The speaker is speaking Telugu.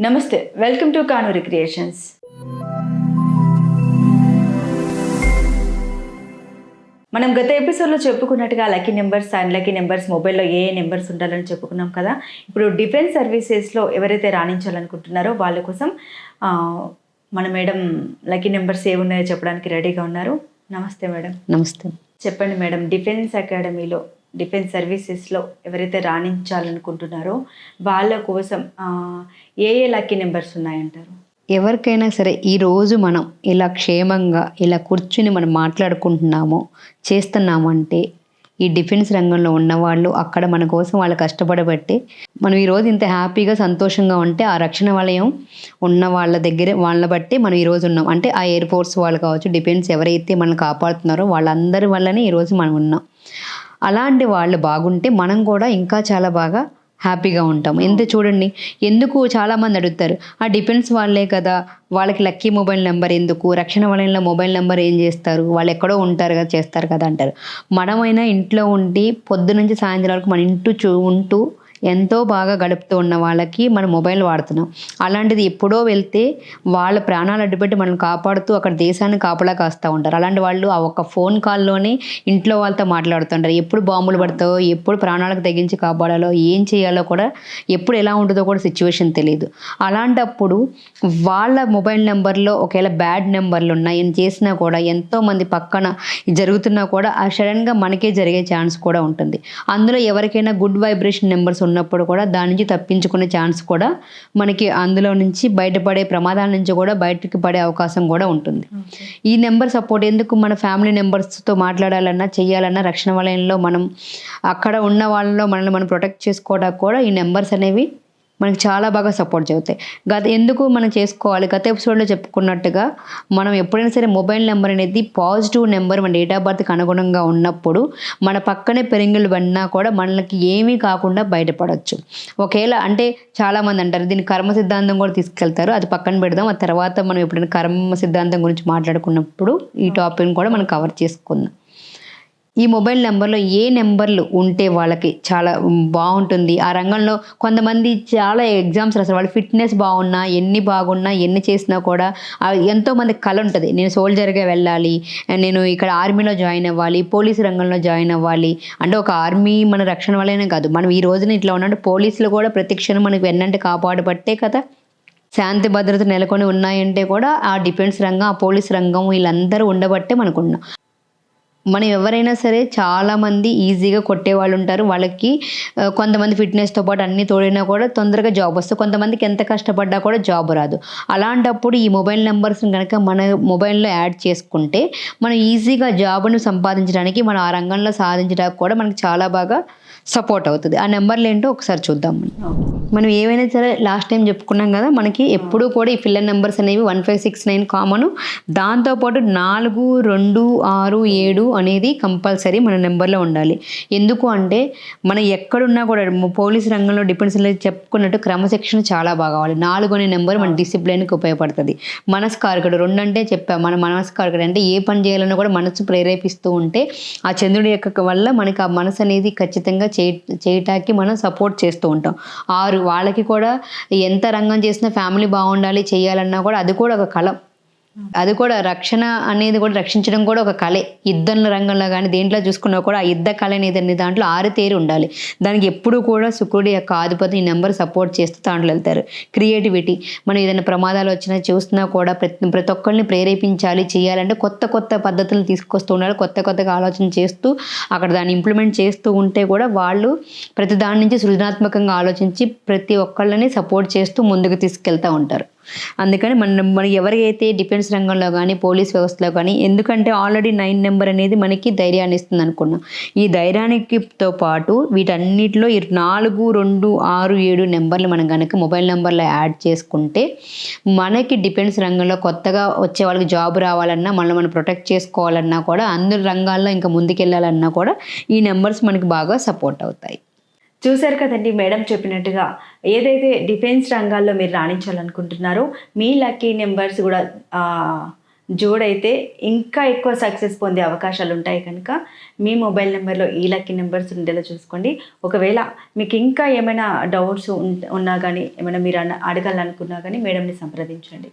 నమస్తే వెల్కమ్ టు కానూరి క్రియేషన్స్. మనం గత ఎపిసోడ్లో చెప్పుకున్నట్టుగా lucky numbers and lucky numbers మొబైల్లో ఏ ఏ నెంబర్స్ ఉండాలని చెప్పుకున్నాం కదా. ఇప్పుడు డిఫెన్స్ సర్వీసెస్లో ఎవరైతే రాణించాలనుకుంటున్నారో వాళ్ళ కోసం మన మేడం లక్కీ నెంబర్స్ ఏ ఉన్నాయో చెప్పడానికి రెడీగా ఉన్నారు. నమస్తే మేడం. నమస్తే. చెప్పండి మేడం డిఫెన్స్ అకాడమీలో డిఫెన్స్ సర్వీసెస్లో ఎవరైతే రాణించాలనుకుంటున్నారో వాళ్ళ కోసం ఏ ఏ లక్కీ నెంబర్స్ ఉన్నాయంటారు? ఎవరికైనా సరే ఈరోజు మనం ఇలా క్షేమంగా ఇలా కూర్చుని మనం మాట్లాడుకుంటున్నామో చేస్తున్నామంటే ఈ డిఫెన్స్ రంగంలో ఉన్నవాళ్ళు అక్కడ మన కోసం వాళ్ళు కష్టపడబట్టి మనం ఈరోజు ఇంత హ్యాపీగా సంతోషంగా ఉంటే ఆ రక్షణ వలయం ఉన్న వాళ్ళ దగ్గర వాళ్ళ బట్టి మనం ఈరోజు ఉన్నాం. అంటే ఆ ఎయిర్ ఫోర్స్ వాళ్ళు కావచ్చు డిఫెన్స్ ఎవరైతే మనల్ని కాపాడుతున్నారో వాళ్ళందరి వల్లనే ఈరోజు మనం ఉన్నాం. అలాంటి వాళ్ళు బాగుంటే మనం కూడా ఇంకా చాలా బాగా హ్యాపీగా ఉంటాం ఎంత చూడండి ఎందుకు చాలామంది అడుగుతారు ఆ డిఫెన్స్ వాళ్ళే కదా వాళ్ళకి లక్కీ మొబైల్ నెంబర్ ఎందుకు రక్షణ వలయంలో మొబైల్ నెంబర్ ఏం చేస్తారు వాళ్ళు ఎక్కడో ఉంటారు కదా చేస్తారు కదా అంటారు. మనమైనా ఇంట్లో ఉండి పొద్దు నుంచి సాయంత్రం వరకు మన ఇంటూ చూ ఉంటూ ఎంతో బాగా గడుపుతూ ఉన్న వాళ్ళకి మనం మొబైల్ వాడుతున్నాం. అలాంటిది ఎప్పుడో వెళ్తే వాళ్ళ ప్రాణాలు అడ్డుపెట్టి మనం కాపాడుతూ అక్కడ దేశాన్ని కాపలా కాస్తూ ఉంటారు. అలాంటి వాళ్ళు ఆ ఒక్క ఫోన్ కాల్లోనే ఇంట్లో వాళ్ళతో మాట్లాడుతుంటారు. ఎప్పుడు బాంబులు పడతావో ఎప్పుడు ప్రాణాలకు తెగించి కాపాడాలో ఏం చేయాలో కూడా ఎప్పుడు ఎలా ఉంటుందో కూడా సిచ్యువేషన్ తెలియదు. అలాంటప్పుడు వాళ్ళ మొబైల్ నెంబర్లో ఒకవేళ బ్యాడ్ నెంబర్లు ఉన్నాయి ఏం చేసినా కూడా ఎంతోమంది పక్కన జరుగుతున్నా కూడా ఆ సడన్గా మనకే జరిగే ఛాన్స్ కూడా ఉంటుంది. అందులో ఎవరికైనా గుడ్ వైబ్రేషన్ నెంబర్స్ ఉన్నప్పుడు కూడా దాని నుంచి తప్పించుకునే ఛాన్స్ కూడా మనకి అందులో నుంచి బయటపడే ప్రమాదాల నుంచి కూడా బయటకు పడే అవకాశం కూడా ఉంటుంది. ఈ నెంబర్ సపోర్ట్ ఎందుకు మన ఫ్యామిలీ నెంబర్స్తో మాట్లాడాలన్నా చేయాలన్నా రక్షణ వలయంలో మనం అక్కడ ఉన్న వాళ్ళలో మనల్ని మనం ప్రొటెక్ట్ చేసుకోవడానికి కూడా ఈ నెంబర్స్ అనేవి మనకి చాలా బాగా సపోర్ట్ చేస్తాయి గత ఎందుకు మనం చేసుకోవాలి? గత ఎపిసోడ్లో చెప్పుకున్నట్టుగా మనం ఎప్పుడైనా సరే మొబైల్ నెంబర్ అనేది పాజిటివ్ నెంబర్ మన డేట్ ఆఫ్ బర్త్కి అనుగుణంగా ఉన్నప్పుడు మన పక్కనే పెరింగులు పడినా కూడా మనకి ఏమీ కాకుండా బయటపడవచ్చు ఒకవేళ అంటే చాలామంది అంటారు దీన్ని కర్మ సిద్ధాంతం కూడా తీసుకెళ్తారు అది పక్కన పెడదాం ఆ తర్వాత మనం ఎప్పుడైనా కర్మ సిద్ధాంతం గురించి మాట్లాడుకున్నప్పుడు ఈ టాపిక్ని కూడా మనం కవర్ చేసుకుందాం. ఈ మొబైల్ నెంబర్లో ఏ నెంబర్లు ఉంటే వాళ్ళకి చాలా బాగుంటుంది. ఆ రంగంలో కొంతమంది చాలా ఎగ్జామ్స్ రాస్తారు. వాళ్ళు ఫిట్నెస్ బాగున్నా ఎన్ని బాగున్నా ఎన్ని చేసినా కూడా ఎంతోమంది కళ ఉంటుంది. నేను సోల్జర్గా వెళ్ళాలి నేను ఇక్కడ ఆర్మీలో జాయిన్ అవ్వాలి పోలీస్ రంగంలో జాయిన్ అవ్వాలి అంటే ఒక ఆర్మీ మన రక్షణ వల్లనే కాదు. మనం ఈ రోజున ఇట్లా ఉన్నట్టు పోలీసులు కూడా ప్రతిక్షణం మనకి వెన్నంటే కాపాడబట్టే కదా. శాంతి భద్రత నెలకొని ఉన్నాయంటే కూడా ఆ డిఫెన్స్ రంగం ఆ పోలీస్ రంగం వీళ్ళందరూ ఉండబట్టే మనకున్నాం మనం ఎవరైనా సరే చాలామంది ఈజీగా కొట్టే వాళ్ళు ఉంటారు. వాళ్ళకి కొంతమంది ఫిట్నెస్తో పాటు అన్ని తోడినా కూడా తొందరగా జాబ్ వస్తుంది. కొంతమందికి ఎంత కష్టపడ్డా కూడా జాబ్ రాదు. అలాంటప్పుడు ఈ మొబైల్ నెంబర్స్ని కనుక మన మొబైల్లో యాడ్ చేసుకుంటే మనం ఈజీగా జాబ్ను సంపాదించడానికి మనం ఆ రంగంలో సాధించడానికి కూడా మనకి చాలా బాగా సపోర్ట్ అవుతుంది. ఆ నెంబర్లు ఏంటో ఒకసారి చూద్దాం. మనం ఏవైనా సరే లాస్ట్ టైం చెప్పుకున్నాం కదా మనకి ఎప్పుడూ కూడా ఈ ఫిల్లర్ నెంబర్స్ అనేవి one five six nine common. దాంతోపాటు నాలుగు రెండు ఆరు ఏడు అనేది కంపల్సరీ మన నెంబర్లో ఉండాలి. ఎందుకు అంటే మనం ఎక్కడున్నా కూడా పోలీస్ రంగంలో డిపెండ్స్ చెప్పుకున్నట్టు క్రమశిక్షణ చాలా బాగా కావాలి. నాలుగు అనే నెంబర్ మన డిసిప్లిన్కి ఉపయోగపడుతుంది. మనస్కారకుడు రెండు అంటే చెప్పాం. మన మనస్కారకుడు అంటే ఏ పని చేయాలన్నా కూడా మనసు ప్రేరేపిస్తూ ఉంటే ఆ చంద్రుడి యొక్క వల్ల మనకి ఆ మనసు అనేది ఖచ్చితంగా చేయ చేయటానికి మనం సపోర్ట్ చేస్తూ ఉంటాం. ఆరు వాళ్ళకి కూడా ఎంత రంగం చేసినా ఫ్యామిలీ బాగుండాలి చేయాలన్నా కూడా అది కూడా ఒక కళ అది కూడా రక్షణ అనేది కూడా రక్షించడం కూడా ఒక కళే. యుద్ధంలో రంగంలో కానీ దేంట్లో చూసుకున్నా కూడా ఆ యుద్ధ కళ అనేది దాంట్లో ఆరితేరి ఉండాలి. దానికి ఎప్పుడు కూడా శుక్రుడి యొక్క ఆధిపత్యం ఈ నెంబర్ సపోర్ట్ చేస్తూ దాంట్లో వెళ్తారు. క్రియేటివిటీ. మనం ఏదైనా ప్రమాదాలు వచ్చినా చూస్తున్నా కూడా ప్రతి ప్రతి ఒక్కరిని ప్రేరేపించాలి చేయాలంటే కొత్త కొత్త పద్ధతులు తీసుకొస్తూ ఉండాలి. కొత్త కొత్తగా ఆలోచన చేస్తూ అక్కడ దాన్ని ఇంప్లిమెంట్ చేస్తూ ఉంటే కూడా వాళ్ళు ప్రతి దాని నుంచి సృజనాత్మకంగా ఆలోచించి ప్రతి ఒక్కళ్ళని సపోర్ట్ చేస్తూ ముందుకు తీసుకెళ్తూ ఉంటారు. అందుకని మన మన ఎవరికైతే డిఫెన్స్ రంగంలో కానీ పోలీస్ వ్యవస్థలో కానీ ఎందుకంటే ఆల్రెడీ నైన్ నెంబర్ అనేది మనకి ధైర్యాన్ని ఇస్తుంది అనుకున్నాం. ఈ ధైర్యానికితో పాటు వీటన్నిటిలో ఈ నాలుగు రెండు ఆరు ఏడు నెంబర్లు మనం కనుక మొబైల్ నెంబర్లో యాడ్ చేసుకుంటే మనకి డిఫెన్స్ రంగంలో కొత్తగా వచ్చే వాళ్ళకి జాబ్ రావాలన్నా మనల్ని మనం ప్రొటెక్ట్ చేసుకోవాలన్నా కూడా అందరి రంగాల్లో ఇంకా ముందుకెళ్ళాలన్నా కూడా ఈ నెంబర్స్ మనకి బాగా సపోర్ట్ అవుతాయి. చూశారు కదండి మేడం చెప్పినట్టుగా. ఏదైతే డిఫెన్స్ రంగాల్లో మీరు రాణించాలనుకుంటున్నారో మీ లక్కీ నెంబర్స్ కూడా జోడైతే ఇంకా ఎక్కువ సక్సెస్ పొందే అవకాశాలు ఉంటాయి కనుక మీ మొబైల్ నెంబర్లో ఈ లక్కీ నెంబర్స్ ఉండేలా చూసుకోండి. ఒకవేళ మీకు ఇంకా ఏమైనా డౌట్స్ ఉన్నా కానీ ఏమైనా మీరు అన్న- అడగాలనుకున్నా కానీ మేడంని సంప్రదించండి.